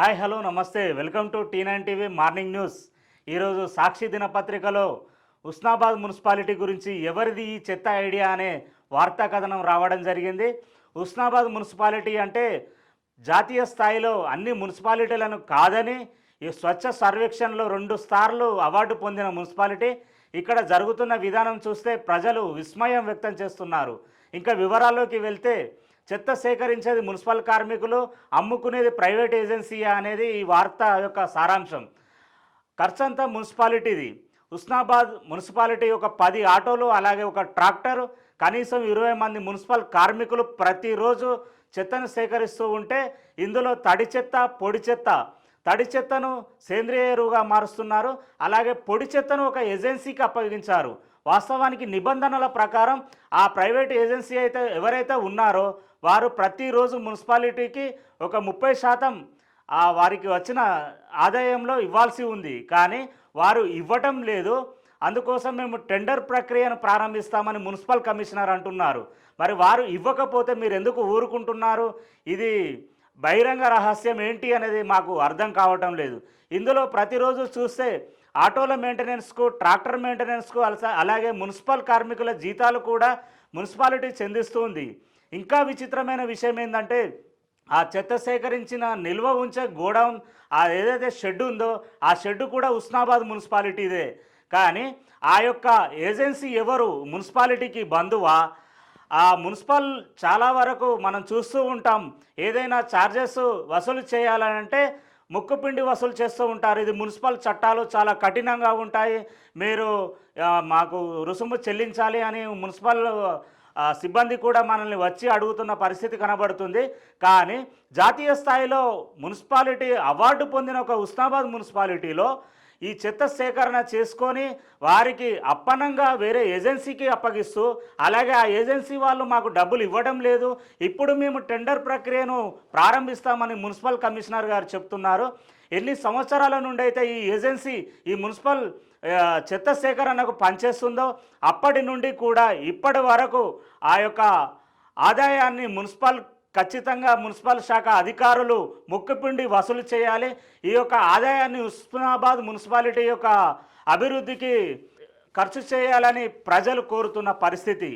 Hi hello నమస్తే. Welcome to T nine TV morning news. ఈరోజు సాక్షి దినపత్రికలో ఉస్నాబాద్ మున్సిపాలిటీ గురించి ఎవరిది ఈ చెత్త ఐడియా అనే వార్తా కథనం రావడం జరిగింది. ఉస్నాబాద్ మున్సిపాలిటీ అంటే జాతీయ స్థాయిలో అన్ని మున్సిపాలిటీలను కాదని ఈ స్వచ్ఛ సర్వేక్షణలో రెండు స్టార్లు అవార్డు పొందిన మున్సిపాలిటీ. ఇక్కడ జరుగుతున్న విధానం చూస్తే ప్రజలు విస్మయం వ్యక్తం చేస్తున్నారు. ఇంకా వివరాల్లోకి వెళ్తే చెత్త సేకరించేది మున్సిపల్ కార్మికులు అమ్ముకునేది ప్రైవేట్ ఏజెన్సీయా అనేది ఈ వార్త యొక్క సారాంశం. ఖర్చంతా మున్సిపాలిటీది. ఉస్నాబాద్ మున్సిపాలిటీ ఒక పది ఆటోలు అలాగే ఒక ట్రాక్టర్. కనీసం ఇరవై మంది మున్సిపల్ కార్మికులు ప్రతిరోజు చెత్తను సేకరిస్తూ ఉంటే ఇందులో తడి చెత్త పొడి చెత్త తడి చెత్తను సేంద్రియ ఎరువుగా మారుస్తున్నారు. అలాగే పొడి చెత్తను ఒక ఏజెన్సీకి అప్పగించారు. వాస్తవానికి నిబంధనల ప్రకారం ఆ ప్రైవేట్ ఏజెన్సీ అయితే ఎవరైతే ఉన్నారో వారు ప్రతిరోజు మున్సిపాలిటీకి ఒక ముప్పై శాతం ఆ వారికి వచ్చిన ఆదాయంలో ఇవ్వాల్సి ఉంది. కానీ వారు ఇవ్వటం లేదు. అందుకోసం మేము టెండర్ ప్రక్రియను ప్రారంభిస్తామని మున్సిపల్ కమిషనర్ అంటున్నారు. మరి వారు ఇవ్వకపోతే మీరు ఎందుకు ఊరుకుంటున్నారు? ఇది బహిరంగ రహస్యం ఏంటి అనేది మాకు అర్థం కావటం లేదు. ఇందులో ప్రతిరోజు చూస్తే ఆటోల మెయింటెనెన్స్కు ట్రాక్టర్ మెయింటెనెన్స్కు అలాగే మున్సిపల్ కార్మికుల జీతాలు కూడా మున్సిపాలిటీ చెందిస్తుంది ఇంకా విచిత్రమైన విషయం ఏంటంటే ఆ చెత్త సేకరించిన నిల్వ ఉంచే గోడౌన్ ఆ ఏదైతే షెడ్ ఉందో ఆ షెడ్ కూడా ఉస్నాబాద్ మున్సిపాలిటీదే. కానీ ఆ యొక్క ఏజెన్సీ ఎవరు? మున్సిపాలిటీకి బంధువా? ఆ మున్సిపల్ చాలా వరకు మనం చూస్తూ ఉంటాం. ఏదైనా ఛార్జెస్ వసూలు చేయాలంటే ముక్కుపిండి వసూలు చేస్తూ ఉంటారు. ఇది మున్సిపల్ చట్టాలు చాలా కఠినంగా ఉంటాయి. మీరు మాకు రుసుము చెల్లించాలి అని మున్సిపల్ సిబ్బంది కూడా మనల్ని వచ్చి అడుగుతున్న పరిస్థితి కనబడుతుంది. కానీ జాతీయ స్థాయిలో మున్సిపాలిటీ అవార్డు పొందిన ఒక ఉస్నాబాద్ మున్సిపాలిటీలో ఈ చెత్త సేకరణ చేసుకొని వారికి అప్పనంగా వేరే ఏజెన్సీకి అప్పగిస్తూ అలాగే ఆ ఏజెన్సీ వాళ్ళు మాకు డబ్బులు ఇవ్వడం లేదు. ఇప్పుడు మేము టెండర్ ప్రక్రియను ప్రారంభిస్తామని మున్సిపల్ కమిషనర్ గారు చెప్తున్నారు. ఎన్ని సంవత్సరాల నుండి అయితే ఈ ఏజెన్సీ ఈ మున్సిపల్ చెత్త సేకరణకు పనిచేస్తుందో అప్పటి నుండి కూడా ఇప్పటి వరకు ఆ యొక్క ఆదాయాన్ని మున్సిపల్ ఖచ్చితంగా మున్సిపల్ శాఖ అధికారులు ముక్కుపిండి వసూలు చేయాలి. ఈ యొక్క ఆదాయాన్ని ఉస్మానాబాద్ మున్సిపాలిటీ యొక్క అభివృద్ధికి ఖర్చు చేయాలని ప్రజలు కోరుతున్న పరిస్థితి.